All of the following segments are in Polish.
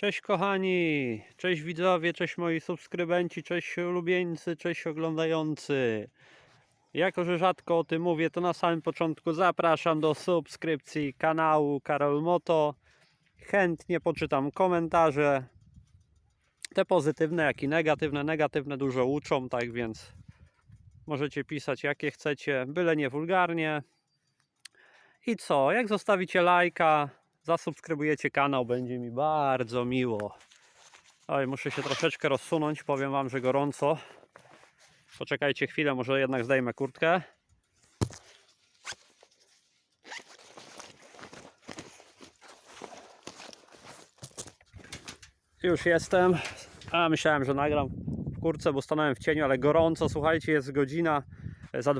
Cześć kochani, cześć widzowie, cześć moi subskrybenci, cześć ulubieńcy, cześć oglądający. Jako, że rzadko o tym mówię, to na samym początku zapraszam do subskrypcji kanału Karol Moto. Chętnie poczytam komentarze, te pozytywne, jak i negatywne. Negatywne dużo uczą, tak więc możecie pisać jakie chcecie, byle nie wulgarnie. I co, jak zostawicie lajka, zasubskrybujecie kanał, będzie mi bardzo miło. Oj, muszę się troszeczkę rozsunąć, powiem Wam, że gorąco. Poczekajcie chwilę, może jednak zdejmę kurtkę. Już jestem. A myślałem, że nagram w kurtce, bo stanąłem w cieniu, ale gorąco. Słuchajcie, jest godzina za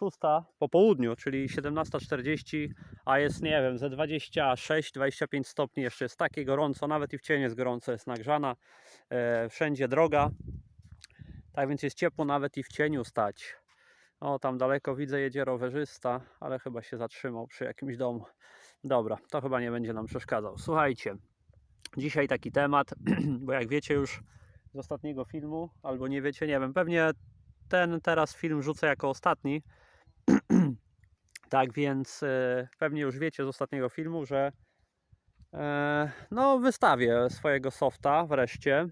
26 po południu, czyli 17.40, a jest nie wiem, ze 26-25 stopni. Jeszcze jest takie gorąco, nawet i w cieniu jest gorąco, jest nagrzana. E, wszędzie droga. Tak więc jest ciepło nawet i w cieniu stać. O, tam daleko widzę jedzie rowerzysta, ale chyba się zatrzymał przy jakimś domu. Dobra, to chyba nie będzie nam przeszkadzał. Słuchajcie, dzisiaj taki temat, bo jak wiecie już z ostatniego filmu, albo nie wiecie, nie wiem, pewnie ten teraz film rzucę jako ostatni. tak więc e, pewnie już wiecie z ostatniego filmu, że e, no wystawię swojego softa wreszcie.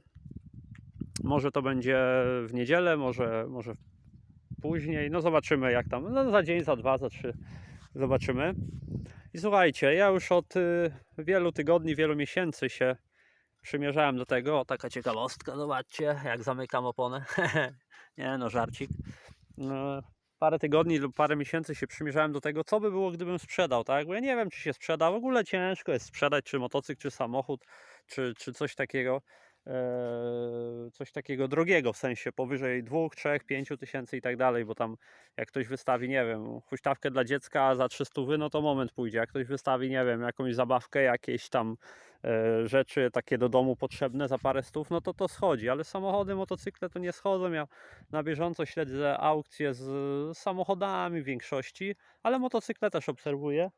Może to będzie w niedzielę, może, może później. No zobaczymy jak tam. No za dzień, za dwa, za trzy. Zobaczymy. I słuchajcie, ja już od y, wielu tygodni, wielu miesięcy się przymierzałem do tego. O, taka ciekawostka, zobaczcie, jak zamykam oponę. Nie no, żarcik. Parę tygodni lub parę miesięcy się przymierzałem do tego, co by było, gdybym sprzedał, tak? Bo ja nie wiem, czy się sprzeda. W ogóle ciężko jest sprzedać, czy motocykl, czy samochód, czy, czy coś takiego. Eee, coś takiego drogiego, w sensie powyżej 2, 3, 5 tysięcy i tak dalej, bo tam jak ktoś wystawi, nie wiem, huśtawkę dla dziecka za 300, no to moment pójdzie. Jak ktoś wystawi, nie wiem, jakąś zabawkę, jakieś tam e, rzeczy takie do domu potrzebne za parę stów, no to to schodzi, ale samochody, motocykle to nie schodzą. Ja na bieżąco śledzę aukcje z samochodami w większości, ale motocykle też obserwuję.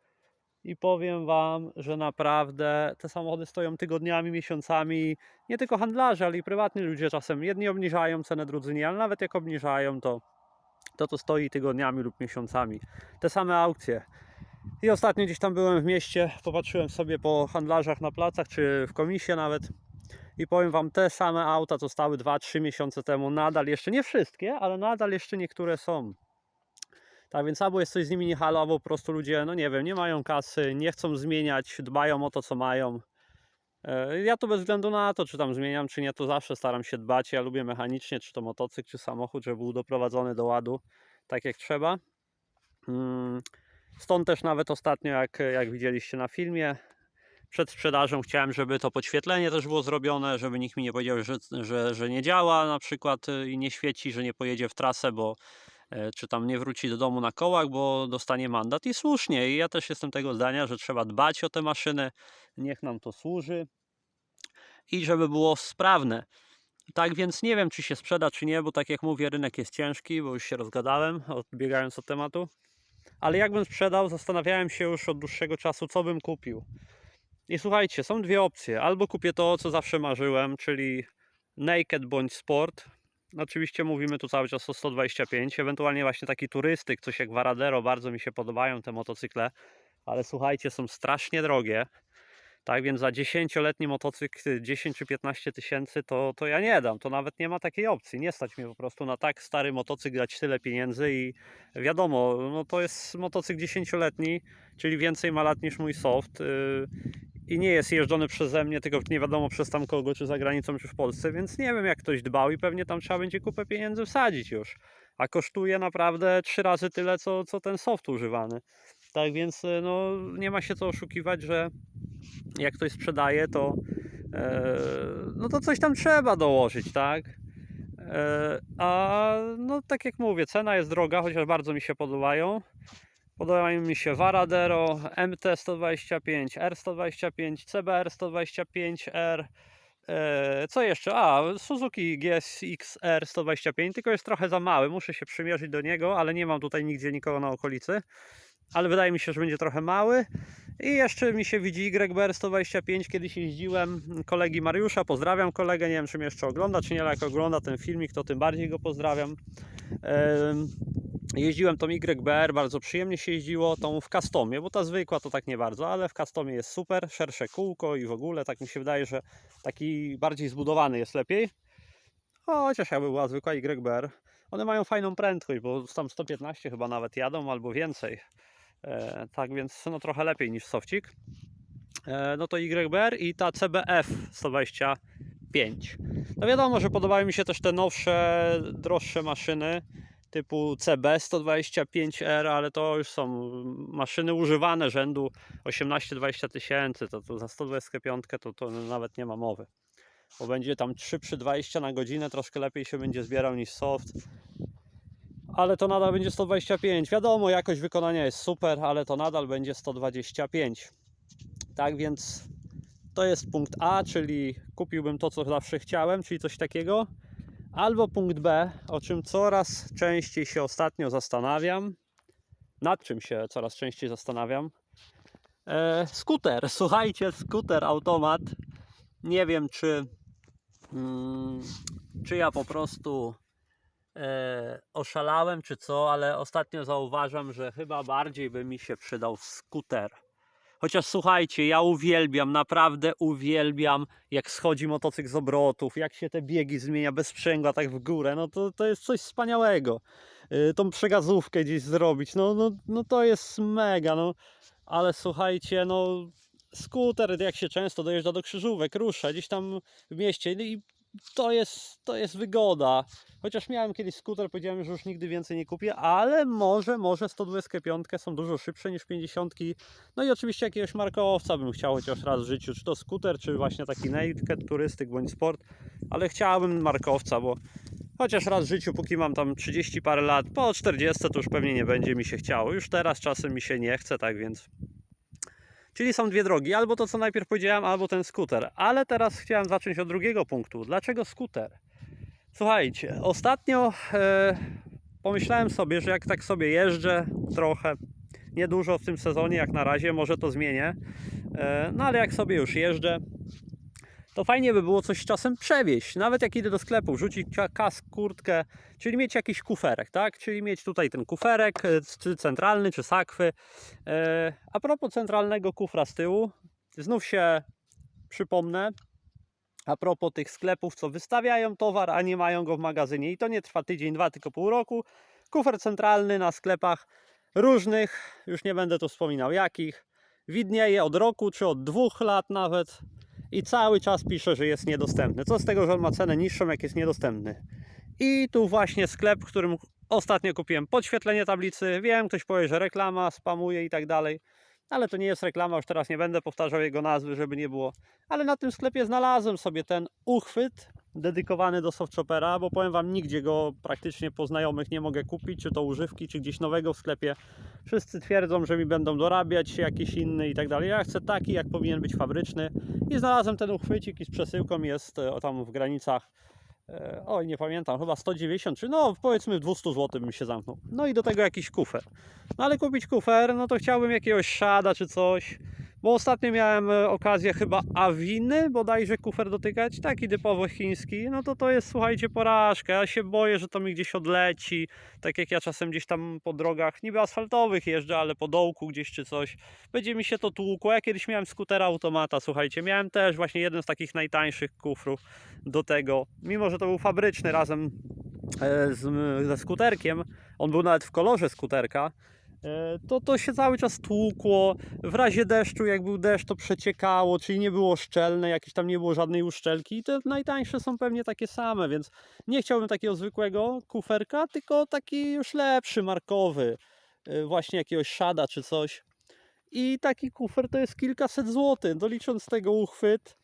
I powiem Wam, że naprawdę te samochody stoją tygodniami, miesiącami. Nie tylko handlarze, ale i prywatni ludzie czasem. Jedni obniżają cenę, drudzy nie, ale nawet jak obniżają, to to, to stoi tygodniami lub miesiącami. Te same aukcje. I ostatnio gdzieś tam byłem w mieście, popatrzyłem sobie po handlarzach na placach, czy w komisie nawet. I powiem Wam, te same auta, co stały 2-3 miesiące temu, nadal jeszcze, nie wszystkie, ale nadal jeszcze niektóre są. Tak więc albo jest coś z nimi nie halo, albo po prostu ludzie, no nie wiem, nie mają kasy, nie chcą zmieniać, dbają o to, co mają. E, Ja to bez względu na to, czy tam zmieniam, czy nie, to zawsze staram się dbać. Ja lubię mechanicznie, czy to motocykl, czy samochód, żeby był doprowadzony do ładu tak jak trzeba. Mm, Stąd też nawet ostatnio, jak, jak widzieliście na filmie, przed sprzedażą chciałem, żeby to podświetlenie też było zrobione, żeby nikt mi nie powiedział, że, że, że nie działa na przykład y, i nie świeci, że nie pojedzie w trasę, bo e, czy tam nie wróci do domu na kołach, bo dostanie mandat i słusznie. I ja też jestem tego zdania, że trzeba dbać o te maszyny, niech nam to służy i żeby było sprawne. Tak więc nie wiem, czy się sprzeda, czy nie, bo tak jak mówię, rynek jest ciężki, bo już się rozgadałem, odbiegając od tematu. Ale jakbym sprzedał, zastanawiałem się już od dłuższego czasu, co bym kupił. I słuchajcie, są dwie opcje. Albo kupię to, co zawsze marzyłem, czyli Naked bądź Sport. Oczywiście mówimy tu cały czas o 125, ewentualnie właśnie taki turystyk, coś jak Varadero, bardzo mi się podobają te motocykle, ale słuchajcie, są strasznie drogie. Tak więc za 10-letni motocykl 10 czy 15 tysięcy to, to ja nie dam, to nawet nie ma takiej opcji. Nie stać mnie po prostu na tak stary motocykl dać tyle pieniędzy i wiadomo, no to jest motocykl 10-letni, czyli więcej ma lat niż mój soft. Yy, i nie jest jeżdżony przeze mnie, tylko nie wiadomo przez tam kogo, czy za granicą, czy w Polsce, więc nie wiem jak ktoś dbał i pewnie tam trzeba będzie kupę pieniędzy wsadzić już. A kosztuje naprawdę trzy razy tyle, co, co ten soft używany. Tak więc y, no, nie ma się co oszukiwać, że jak ktoś sprzedaje, to e, no to coś tam trzeba dołożyć, tak? E, a no tak jak mówię, cena jest droga, chociaż bardzo mi się podobają. Podobają mi się Varadero, MT125, R125, CBR 125R. e, Co jeszcze? A, Suzuki GSX-R 125, tylko jest trochę za mały. Muszę się przymierzyć do niego, ale nie mam tutaj nigdzie nikogo na okolicy. ale wydaje mi się, że będzie trochę mały. I jeszcze mi się widzi YBR 125, kiedyś jeździłem kolegi Mariusza, pozdrawiam kolegę, nie wiem czy mnie jeszcze ogląda, czy nie, ale jak ogląda ten filmik, to tym bardziej go pozdrawiam. Em, Jeździłem tą YBR, bardzo przyjemnie się jeździło, tą w customie, bo ta zwykła to tak nie bardzo, ale w customie jest super, szersze kółko i w ogóle tak mi się wydaje, że taki bardziej zbudowany jest lepiej. Chociaż jakby była zwykła YBR. One mają fajną prędkość, bo tam 115 chyba nawet jadą albo więcej. E, tak więc no trochę lepiej niż Sofcik. E, no to YBR i ta CBF 125. No wiadomo, że podobają mi się też te nowsze, droższe maszyny typu CB 125R, ale to już są maszyny używane rzędu 18-20 tysięcy. To, to za 125 to, to nawet nie ma mowy. Bo będzie tam 3 przy 20 na godzinę, troszkę lepiej się będzie zbierał niż soft. Ale to nadal będzie 125. Wiadomo, jakość wykonania jest super, ale to nadal będzie 125. Tak więc to jest punkt A, czyli kupiłbym to, co zawsze chciałem, czyli coś takiego. Albo punkt B, o czym coraz częściej się ostatnio zastanawiam. Nad czym się coraz częściej zastanawiam? E, skuter, słuchajcie, skuter, automat. Nie wiem, czy, mm, czy ja po prostu e, oszalałem, czy co, ale ostatnio zauważam, że chyba bardziej by mi się przydał skuter. Chociaż słuchajcie, ja uwielbiam, naprawdę uwielbiam, jak schodzi motocykl z obrotów, jak się te biegi zmienia bez sprzęgła tak w górę, no to, to jest coś wspaniałego. Yy, tą przegazówkę gdzieś zrobić, no, no, no to jest mega, no. Ale słuchajcie, no skuter jak się często dojeżdża do krzyżówek, rusza gdzieś tam w mieście no i to jest, to jest wygoda. Chociaż miałem kiedyś skuter, powiedziałem, że już nigdy więcej nie kupię, ale może, może 125 są dużo szybsze niż 50. No i oczywiście jakiegoś markowca bym chciał chociaż raz w życiu, czy to skuter, czy właśnie taki naked, turystyk bądź sport, ale chciałbym markowca, bo chociaż raz w życiu, póki mam tam 30 parę lat, po 40 to już pewnie nie będzie mi się chciało. Już teraz czasem mi się nie chce, tak więc Czyli są dwie drogi, albo to co najpierw powiedziałem, albo ten skuter. Ale teraz chciałem zacząć od drugiego punktu. Dlaczego skuter? Słuchajcie, ostatnio e, pomyślałem sobie, że jak tak sobie jeżdżę trochę, niedużo w tym sezonie jak na razie, może to zmienię, e, no ale jak sobie już jeżdżę, to fajnie by było coś czasem przewieźć. Nawet jak idę do sklepu, rzucić ka- kask, kurtkę, czyli mieć jakiś kuferek, tak? Czyli mieć tutaj ten kuferek, e, czy centralny, czy sakwy. E, a propos centralnego kufra z tyłu, znów się przypomnę, a propos tych sklepów, co wystawiają towar, a nie mają go w magazynie i to nie trwa tydzień, dwa, tylko pół roku. Kufer centralny na sklepach różnych, już nie będę tu wspominał jakich, widnieje od roku czy od dwóch lat nawet i cały czas pisze, że jest niedostępny. Co z tego, że on ma cenę niższą, jak jest niedostępny. I tu właśnie sklep, w którym ostatnio kupiłem podświetlenie tablicy. Wiem, ktoś powie, że reklama, spamuje i tak dalej. Ale to nie jest reklama, już teraz nie będę powtarzał jego nazwy, żeby nie było. Ale na tym sklepie znalazłem sobie ten uchwyt dedykowany do softshopera, bo powiem Wam, nigdzie go praktycznie po znajomych nie mogę kupić, czy to używki, czy gdzieś nowego w sklepie. Wszyscy twierdzą, że mi będą dorabiać jakiś inny i tak dalej. Ja chcę taki, jak powinien być fabryczny. I znalazłem ten uchwycik i z przesyłką jest e, o, tam w granicach e, oj, nie pamiętam, chyba 190, czy no powiedzmy 200 zł bym się zamknął. No i do tego jakiś kufer. No ale kupić kufer, no to chciałbym jakiegoś szada czy coś. Bo ostatnio miałem e, okazję chyba Awiny bodajże kufer dotykać, taki typowo chiński, no to to jest słuchajcie porażka, ja się boję, że to mi gdzieś odleci, tak jak ja czasem gdzieś tam po drogach, niby asfaltowych jeżdżę, ale po dołku gdzieś czy coś, będzie mi się to tłukło, ja kiedyś miałem skutera automata, słuchajcie, miałem też właśnie jeden z takich najtańszych kufrów do tego, mimo że to był fabryczny razem e, z, ze skuterkiem, on był nawet w kolorze skuterka, to to się cały czas tłukło. W razie deszczu, jak był deszcz, to przeciekało, czyli nie było szczelne, jakieś tam nie było żadnej uszczelki. I te najtańsze są pewnie takie same, więc nie chciałbym takiego zwykłego kuferka, tylko taki już lepszy, markowy, e, właśnie jakiegoś szada czy coś. I taki kufer to jest kilkaset złotych, dolicząc z tego uchwyt.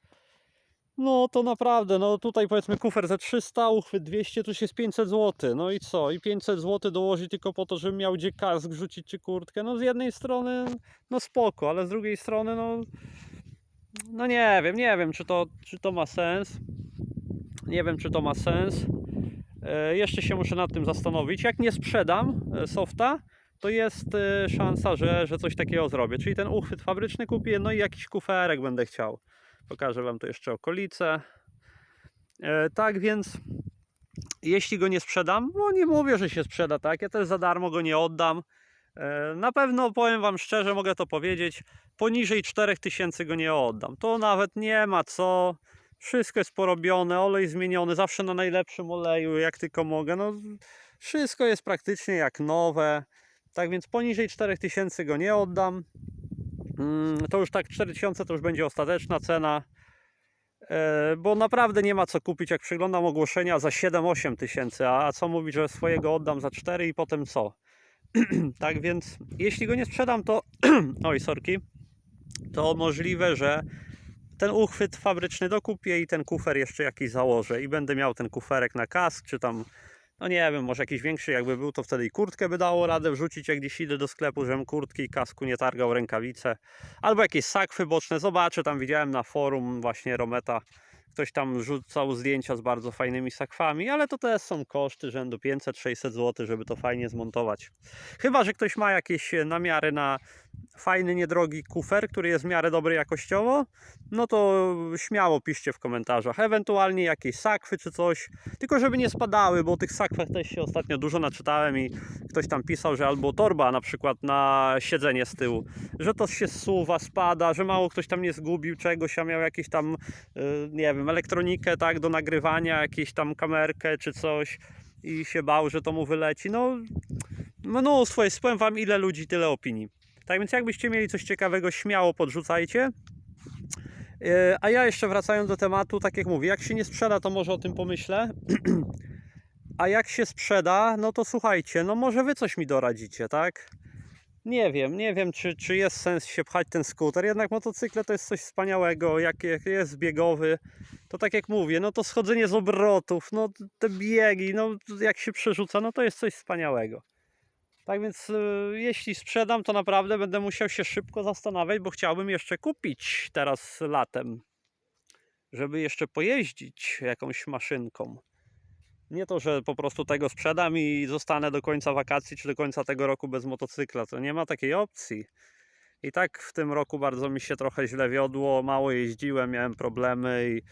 No to naprawdę, no tutaj powiedzmy kufer za 300, uchwyt 200, to już jest 500 zł. No i co? I 500 zł dołożyć tylko po to, żebym miał gdzie kask rzucić czy kurtkę. No z jednej strony, no spoko, ale z drugiej strony, no, no nie wiem, nie wiem, czy to, czy to ma sens. Nie wiem, czy to ma sens. E, jeszcze się muszę nad tym zastanowić. Jak nie sprzedam e, softa, to jest y, szansa, że, że coś takiego zrobię. Czyli ten uchwyt fabryczny kupię, no i jakiś kuferek będę chciał. Pokażę Wam tu jeszcze okolice. E, tak więc, jeśli go nie sprzedam, no nie mówię, że się sprzeda, tak? Ja też za darmo go nie oddam. E, Na pewno powiem Wam szczerze, mogę to powiedzieć, poniżej 4000 go nie oddam. To nawet nie ma co. Wszystko jest porobione, olej zmieniony, zawsze na najlepszym oleju, jak tylko mogę. No, wszystko jest praktycznie jak nowe. Tak więc poniżej 4000 go nie oddam. Mm, To już tak 4000 to już będzie ostateczna cena. E, Bo naprawdę nie ma co kupić, jak przeglądam ogłoszenia za 7-8 tysięcy, a co mówić, że swojego oddam za 4 i potem co? tak więc jeśli go nie sprzedam, to oj, sorki, to możliwe, że ten uchwyt fabryczny dokupię i ten kufer jeszcze jakiś założę i będę miał ten kuferek na kask, czy tam, no nie wiem, może jakiś większy jakby był, to wtedy i kurtkę by dało radę wrzucić, jak gdzieś idę do sklepu, żebym kurtki kasku nie targał rękawice, albo jakieś sakwy boczne, zobaczę, tam widziałem na forum właśnie Rometa, ktoś tam rzucał zdjęcia z bardzo fajnymi sakwami, ale to też są koszty rzędu 500-600 zł, żeby to fajnie zmontować. Chyba, że ktoś ma jakieś e, namiary na fajny, niedrogi kufer, który jest w miarę dobry jakościowo, no to śmiało piszcie w komentarzach. Ewentualnie jakieś sakwy czy coś, tylko żeby nie spadały, bo o tych sakwach też się ostatnio dużo naczytałem i ktoś tam pisał, że albo torba na przykład na siedzenie z tyłu, że to się zsuwa, spada, że mało ktoś tam nie zgubił czegoś, a miał jakieś tam, yy, nie wiem, elektronikę tak do nagrywania, jakieś tam kamerkę czy coś i się bał, że to mu wyleci. No, mnóstwo jest, powiem wam ile ludzi, tyle opinii. Tak więc jakbyście mieli coś ciekawego, śmiało podrzucajcie. E, A ja jeszcze wracając do tematu, tak jak mówię, jak się nie sprzeda, to może o tym pomyślę. A jak się sprzeda, no to słuchajcie, no może wy coś mi doradzicie, tak? Nie wiem, nie wiem, czy, czy jest sens się pchać ten skuter, jednak motocykle to jest coś wspaniałego, jak, jak jest biegowy, to tak jak mówię, no to schodzenie z obrotów, no te biegi, no jak się przerzuca, no to jest coś wspaniałego. Tak więc y, jeśli sprzedam, to naprawdę będę musiał się szybko zastanawiać, bo chciałbym jeszcze kupić teraz latem, żeby jeszcze pojeździć jakąś maszynką. Nie to, że po prostu tego sprzedam i zostanę do końca wakacji czy do końca tego roku bez motocykla. To nie ma takiej opcji. I tak w tym roku bardzo mi się trochę źle wiodło, mało jeździłem, miałem problemy i,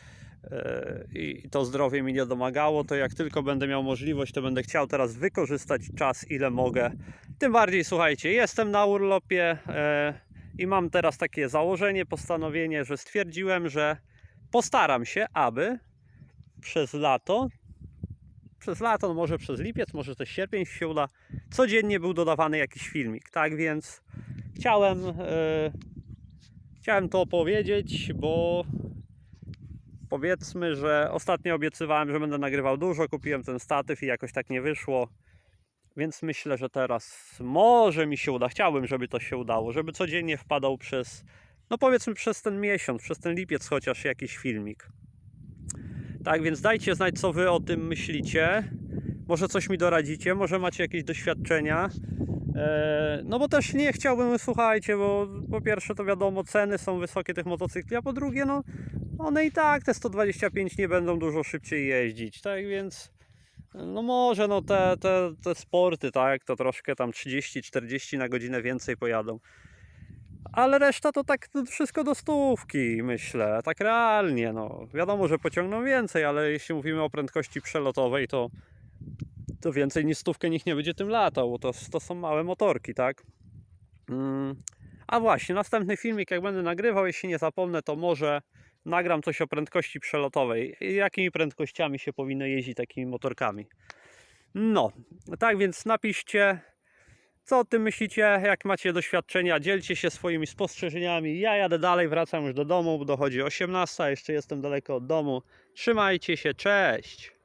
i to zdrowie mi nie domagało. To jak tylko będę miał możliwość, to będę chciał teraz wykorzystać czas ile mogę. Tym bardziej, słuchajcie, jestem na urlopie e, i mam teraz takie założenie, postanowienie, że stwierdziłem, że postaram się, aby przez lato przez lato, no może przez lipiec, może też sierpień się uda, codziennie był dodawany jakiś filmik. Tak więc chciałem, e, chciałem to opowiedzieć, bo powiedzmy, że ostatnio obiecywałem, że będę nagrywał dużo, kupiłem ten statyw i jakoś tak nie wyszło. Więc myślę, że teraz może mi się uda. Chciałbym, żeby to się udało, żeby codziennie wpadał przez, no powiedzmy przez ten miesiąc, przez ten lipiec chociaż jakiś filmik. Tak więc dajcie znać, co wy o tym myślicie. Może coś mi doradzicie, może macie jakieś doświadczenia. Eee, No bo też nie chciałbym, słuchajcie, bo po pierwsze to wiadomo, ceny są wysokie tych motocykli, a po drugie, no one i tak te 125 nie będą dużo szybciej jeździć, tak więc no może no te, te, te sporty, tak, to troszkę tam 30-40 na godzinę więcej pojadą. Ale reszta to tak no, wszystko do stówki, myślę, tak realnie, no. Wiadomo, że pociągną więcej, ale jeśli mówimy o prędkości przelotowej, to, to więcej niż stówkę nikt nie będzie tym latał, bo to, to są małe motorki, tak? Mm. A właśnie, następny filmik, jak będę nagrywał, jeśli nie zapomnę, to może nagram coś o prędkości przelotowej. Jakimi prędkościami się powinno jeździć takimi motorkami. No, tak więc napiszcie, co o tym myślicie, jak macie doświadczenia, dzielcie się swoimi spostrzeżeniami. Ja jadę dalej, wracam już do domu, dochodzi 18, jeszcze jestem daleko od domu. Trzymajcie się, cześć!